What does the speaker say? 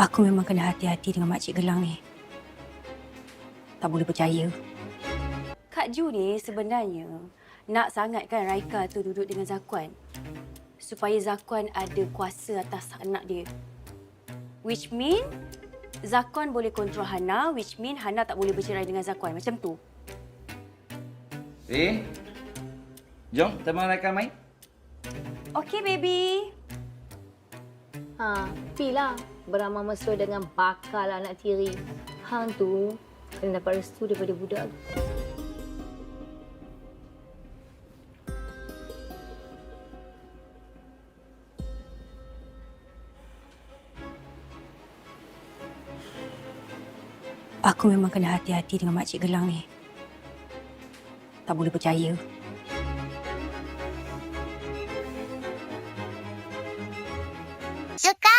Aku memang kena hati-hati dengan Makcik Gelang ni. Tak boleh percaya. Kak Ju ni sebenarnya nak sangat kan Raika tu duduk dengan Zakuan. Supaya Zakuan ada kuasa atas anak dia. Which mean Zakuan boleh kontrol Hana, which mean Hana tak boleh bercerai dengan Zakuan. Macam tu. Eh? Jom, teman Raika main. Okay, baby. Ha, pilah beramal mesra dengan bakal anak tiri. Hang tu kena dapat restu daripada budak tu. Aku memang kena hati-hati dengan makcik gelang ni. Tak boleh percaya. Suka.